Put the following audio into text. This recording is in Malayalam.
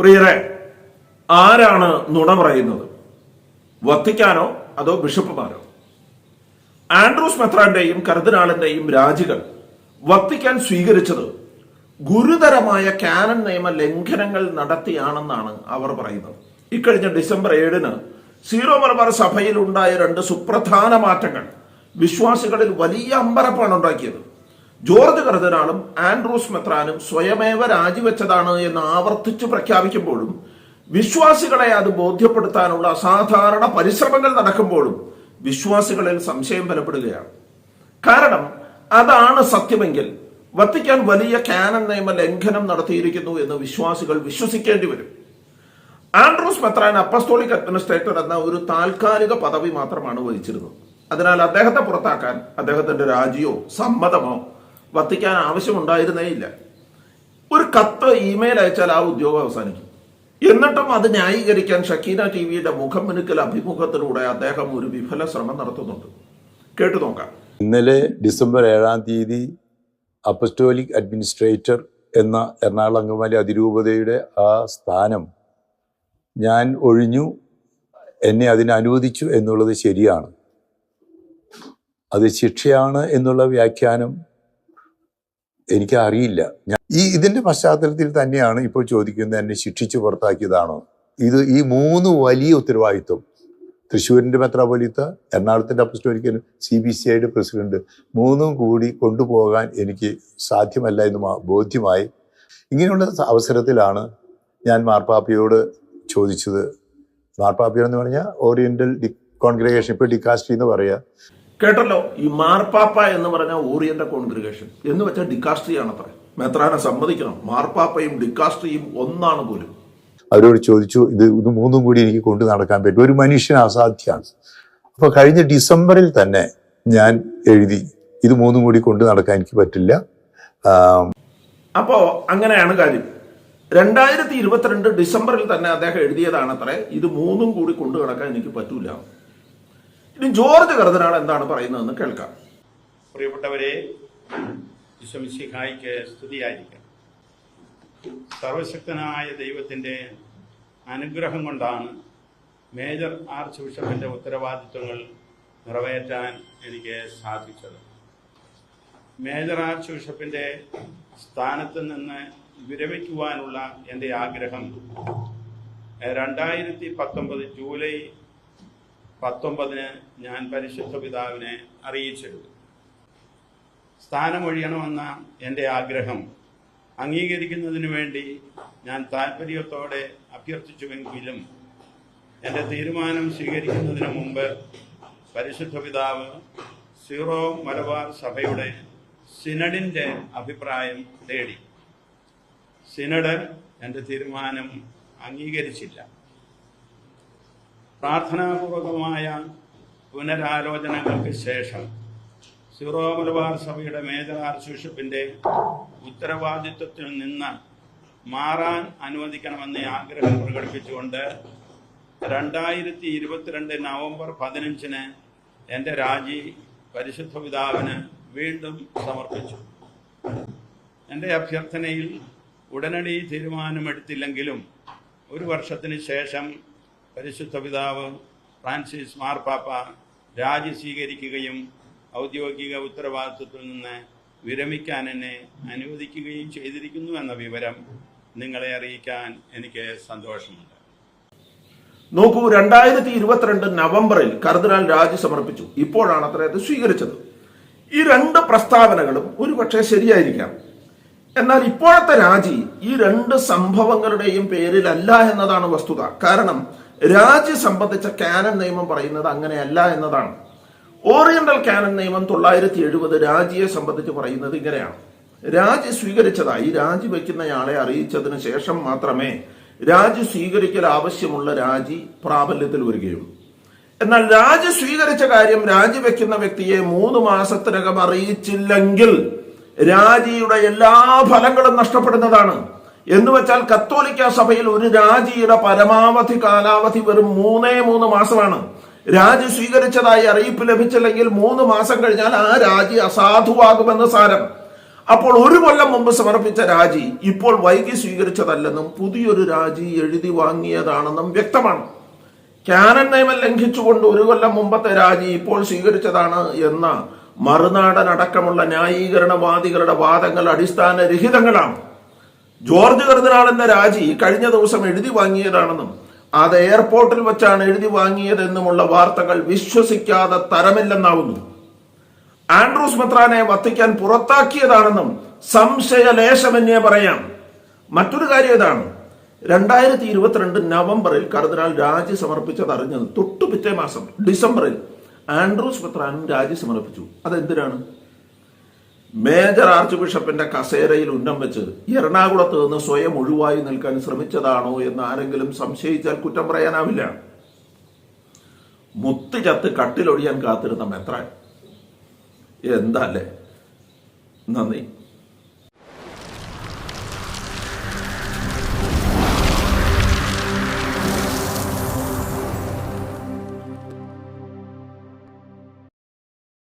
പ്രിയരെ ആരാണ് നുണ പറയുന്നത്? വത്തിക്കാനോ അതോ ബിഷപ്പുമാരോ? ആൻഡ്രൂസ് മെത്രാന്റെയും കർദിനാളിന്റെയും രാജികൾ വത്തിക്കാൻ സ്വീകരിച്ചത് ഗുരുതരമായ കാനൻ നിയമ ലംഘനങ്ങൾ നടത്തിയാണെന്നാണ് അവർ പറയുന്നത്. ഇക്കഴിഞ്ഞ ഡിസംബർ ഏഴിന് സീറോ മലബാർ സഭയിൽ ഉണ്ടായ രണ്ട് സുപ്രധാന മാറ്റങ്ങൾ വിശ്വാസികളിൽ വലിയ അമ്പരപ്പാണ് ഉണ്ടാക്കിയത്. ജോർജ് കർദിനാളും ആൻഡ്രൂസ് മെത്രാനും സ്വയമേവ രാജിവെച്ചതാണ് എന്ന് ആവർത്തിച്ച് പ്രഖ്യാപിക്കുമ്പോഴും വിശ്വാസികളെ അത് ബോധ്യപ്പെടുത്താനുള്ള അസാധാരണ പരിശ്രമങ്ങൾ നടക്കുമ്പോഴും വിശ്വാസികളിൽ സംശയം ബലപ്പെടുകയാണ്. കാരണം അതാണ് സത്യമെങ്കിൽ വത്തിക്കാൻ വലിയ കാനൻ നിയമ ലംഘനം നടത്തിയിരിക്കുന്നു എന്ന് വിശ്വാസികൾ വിശ്വസിക്കേണ്ടി വരും. ആൻഡ്രൂസ് മെത്രാൻ അപ്പസ്തോളിക് അഡ്മിനിസ്ട്രേറ്റർ എന്ന ഒരു താൽക്കാലിക പദവി മാത്രമാണ് വഹിച്ചിരുന്നത്. അതിനാൽ അദ്ദേഹത്തെ പുറത്താക്കാൻ അദ്ദേഹത്തിന്റെ രാജിയോ സമ്മതമോ വത്തിക്കാൻ ആവശ്യമുണ്ടായിരുന്നേ ഇല്ല ഒരു കത്ത് ഇമെയിൽ അയച്ചാൽ ആ ഉദ്യോഗം അവസാനിക്കും. എന്നിട്ടും അത് ന്യായീകരിക്കാൻ ഷക്കീന ടി വിയുടെ മുഖം മിനുക്കൽ അഭിമുഖത്തിലൂടെ അദ്ദേഹം ഒരു വിഫല ശ്രമം നടത്തുന്നുണ്ട്. കേട്ടു നോക്കാം. ഇന്നലെ ഡിസംബർ ഏഴാം തീയതി അപ്പസ്റ്റോലിക് അഡ്മിനിസ്ട്രേറ്റർ എന്ന എറണാകുളം അങ്കമാലി അതിരൂപതയുടെ ആ സ്ഥാനം ഞാൻ ഒഴിഞ്ഞു എന്നെ അതിന് അനുവദിച്ചു എന്നുള്ളത് ശരിയാണ്. അത് ശിക്ഷയാണ് എന്നുള്ള വ്യാഖ്യാനം എനിക്ക് അറിയില്ല ഈ ഇതിന്റെ പശ്ചാത്തലത്തിൽ തന്നെയാണ് ഇപ്പോൾ ചോദിക്കുന്നത് എന്നെ ശിക്ഷിച്ച് പുറത്താക്കിയതാണോ? ഇത് ഈ മൂന്ന് വലിയ ഉത്തരവാദിത്വം. തൃശ്ശൂരിന്റെ മെത്രാപൊലിത്ത എറണാകുളത്തിന്റെ അപ്പസ്റ്റോലിക്കൽ സി ബി സി ഐയുടെ പ്രസിഡന്റ് മൂന്നും കൂടി കൊണ്ടുപോകാൻ എനിക്ക് സാധ്യമല്ല എന്ന് ബോധ്യമായി. ഇങ്ങനെയുള്ള അവസരത്തിലാണ് ഞാൻ മാർപ്പാപ്പയോട് ചോദിച്ചത്. മാർപ്പാപ്പയോ എന്ന് പറഞ്ഞാൽ ഓറിയന്റൽ ഡി കോൺഗ്രിഗേഷൻ ഇപ്പോൾ ഡിക്കാസ്റ്റി എന്ന് പറയാ കേട്ടല്ലോ ഈ മാർപ്പാപ്പ എന്ന് പറഞ്ഞ ഓറിയന്റൽ കോൺഗ്രിഗേഷൻ. എന്ന് വെച്ചാൽ ഡിക്കാസ്ട്രി അത്ര. മെത്രാനെ സമ്മതിക്കണം. മാർപ്പാപ്പയും ഡിക്കാസ്ട്രിയും ഒന്നാണ് പോലും. അവരോട് ചോദിച്ചു ഇത് ഇത് മൂന്നും കൂടി എനിക്ക് കൊണ്ടു നടക്കാൻ പറ്റും. ഒരു മനുഷ്യൻ അസാധ്യമാണ് അപ്പൊ കഴിഞ്ഞ ഡിസംബറിൽ തന്നെ ഞാൻ എഴുതി ഇത് മൂന്നും കൂടി കൊണ്ടു നടക്കാൻ എനിക്ക് പറ്റില്ല. അപ്പോൾ അപ്പോ അങ്ങനെയാണ് കാര്യം. രണ്ടായിരത്തി ഇരുപത്തിരണ്ട് ഡിസംബറിൽ തന്നെ അദ്ദേഹം എഴുതിയതാണ് എഴുതിയതാണത്രേ ഇത് മൂന്നും കൂടി കൊണ്ടു നടക്കാൻ എനിക്ക് പറ്റൂല. ഇനി ജോർജ് കർദനാൾ എന്താണ് പറയുന്നതെന്ന് കേൾക്കാം. പ്രിയപ്പെട്ടവരെ വിശ്വമിശിഹായിക്ക് സ്തുതിയായിരിക്കാം. സർവശക്തനായ ദൈവത്തിന്റെ അനുഗ്രഹം കൊണ്ടാണ് മേജർ ആർച്ച് ബിഷപ്പിന്റെ ഉത്തരവാദിത്വങ്ങൾ നിറവേറ്റാൻ എനിക്ക് സാധിച്ചത്. മേജർ ആർച്ച് ബിഷപ്പിന്റെ സ്ഥാനത്ത് നിന്ന് വിരമിക്കുവാനുള്ള എന്റെ ആഗ്രഹം രണ്ടായിരത്തി പത്തൊമ്പത് ജൂലൈ പത്തൊമ്പതിന് ഞാൻ പരിശുദ്ധ പിതാവിനെ അറിയിച്ചിരുന്നു സ്ഥാനമൊഴിയണമെന്ന എന്റെ ആഗ്രഹം അംഗീകരിക്കുന്നതിന് വേണ്ടി ഞാൻ താല്പര്യത്തോടെ അഭ്യർത്ഥിച്ചുവെങ്കിലും എന്റെ തീരുമാനം സ്വീകരിക്കുന്നതിന് മുമ്പ് പരിശുദ്ധ പിതാവ് സീറോ മലബാർ സഭയുടെ സിനഡിന്റെ അഭിപ്രായം തേടി. സിനഡ് എന്റെ തീരുമാനം അംഗീകരിച്ചില്ല. പ്രാർത്ഥനാപൂർവകമായ പുനരാലോചനകൾക്ക് ശേഷം സിറോ മലബാർ സഭയുടെ മേജർ ആർച്ച് ബിഷപ്പിന്റെ ഉത്തരവാദിത്വത്തിൽ നിന്ന് മാറാൻ അനുവദിക്കണമെന്ന് ആഗ്രഹം പ്രകടിപ്പിച്ചുകൊണ്ട് രണ്ടായിരത്തി ഇരുപത്തിരണ്ട് നവംബർ പതിനഞ്ചിന് എന്റെ രാജി പരിശുദ്ധ പിതാവിന് വീണ്ടും സമർപ്പിച്ചു. എന്റെ അഭ്യർത്ഥനയിൽ ഉടനടി തീരുമാനമെടുത്തില്ലെങ്കിലും ഒരു വർഷത്തിന് ശേഷം പരിശുദ്ധ പിതാവ് ഫ്രാൻസിസ് മാർപ്പാപ്പ രാജി സ്വീകരിക്കുകയും ഔദ്യോഗിക ഉത്തരവാദിത്വത്തിൽ നിന്ന് വിരമിക്കാൻ എന്നെ അനുവദിക്കുകയും ചെയ്തിരിക്കുന്നു എന്ന വിവരം നിങ്ങളെ അറിയിക്കാൻ എനിക്ക് സന്തോഷമുണ്ട്. നോക്കൂ രണ്ടായിരത്തി ഇരുപത്തിരണ്ട് നവംബറിൽ കർദിനാൾ രാജി സമർപ്പിച്ചു. ഇപ്പോഴാണ് അത്ര അത് സ്വീകരിച്ചത്. ഈ രണ്ട് പ്രസ്താവനകളും ഒരുപക്ഷെ ശരിയായിരിക്കാം. എന്നാൽ ഇപ്പോഴത്തെ രാജി ഈ രണ്ട് സംഭവങ്ങളുടെയും പേരിലല്ല എന്നതാണ് വസ്തുത. കാരണം രാജി സംബന്ധിച്ച കാനൻ നിയമം പറയുന്നത് അങ്ങനെയല്ല എന്നതാണ്. ഓറിയന്റൽ കാനൻ നിയമം തൊള്ളായിരത്തി എഴുപത് രാജിയെ സംബന്ധിച്ച് പറയുന്നത് ഇങ്ങനെയാണ്. രാജി സ്വീകരിച്ചതായി രാജി വയ്ക്കുന്നയാളെ അറിയിച്ചതിന് ശേഷം മാത്രമേ രാജി സ്വീകരിക്കൽ ആവശ്യമുള്ള രാജി പ്രാബല്യത്തിൽ വരികയുള്ളൂ. എന്നാൽ രാജി സ്വീകരിച്ച കാര്യം രാജിവെക്കുന്ന വ്യക്തിയെ മൂന്ന് മാസത്തിനകം അറിയിച്ചില്ലെങ്കിൽ രാജിയുടെ എല്ലാ ഫലങ്ങളും നഷ്ടപ്പെടുന്നതാണ്. എന്ന് വെച്ചാൽ കത്തോലിക്ക സഭയിൽ ഒരു രാജിയുടെ പരമാവധി കാലാവധി വെറും മൂന്നേ മൂന്ന് മാസമാണ്. രാജി സ്വീകരിച്ചതായി അറിയിപ്പ് ലഭിച്ചില്ലെങ്കിൽ മൂന്ന് മാസം കഴിഞ്ഞാൽ ആ രാജി അസാധുവാകുമെന്ന് സാരം. അപ്പോൾ ഒരു കൊല്ലം മുമ്പ് സമർപ്പിച്ച രാജി ഇപ്പോൾ വൈകി സ്വീകരിച്ചതല്ലെന്നും പുതിയൊരു രാജി എഴുതി വാങ്ങിയതാണെന്നും വ്യക്തമാണ്. ക്യാനൻ നിയമം ലംഘിച്ചുകൊണ്ട് ഒരു കൊല്ലം മുമ്പത്തെ രാജി ഇപ്പോൾ സ്വീകരിച്ചതാണ് എന്ന മറുനാടൻ അടക്കമുള്ള ന്യായീകരണവാദികളുടെ വാദങ്ങൾ അടിസ്ഥാനരഹിതങ്ങളാണ്. ജോർജ് എന്ന രാജി കഴിഞ്ഞ ദിവസം എഴുതി വാങ്ങിയതാണെന്നും അത് എയർപോർട്ടിൽ വെച്ചാണ് എഴുതി വാങ്ങിയതെന്നുമുള്ള വാർത്തകൾ വിശ്വസിക്കാതെ തരമില്ലെന്നാവുന്നു. ആൻഡ്രൂസ് മെത്രാനെ വത്തിക്കാൻ പുറത്താക്കിയതാണെന്നും സംശയലേശമെന്നേ പറയാം. മറ്റൊരു കാര്യം ഇതാണ്. രണ്ടായിരത്തി ഇരുപത്തിരണ്ട് നവംബറിൽ കർദിനാൾ രാജി സമർപ്പിച്ചത് അറിഞ്ഞത് തൊട്ടു പിറ്റേ മാസം ഡിസംബറിൽ ആൻഡ്രൂസ് മെത്രാനും രാജി സമർപ്പിച്ചു. അതെന്തിനാണ്? മേജർ ആർച്ച് ബിഷപ്പിന്റെ കസേരയിൽ ഉന്നം വെച്ച് എറണാകുളത്ത് നിന്ന് സ്വയം ഒഴിവായി നിൽക്കാൻ ശ്രമിച്ചതാണോ എന്ന് ആരെങ്കിലും സംശയിച്ചാൽ കുറ്റം പറയാനാവില്ല. മുത്ത് ചത്ത് കട്ടിലൊഴിയാൻ കാത്തിരുന്ന മെത്രാൻ. എന്താ അല്ലേ? നന്ദി.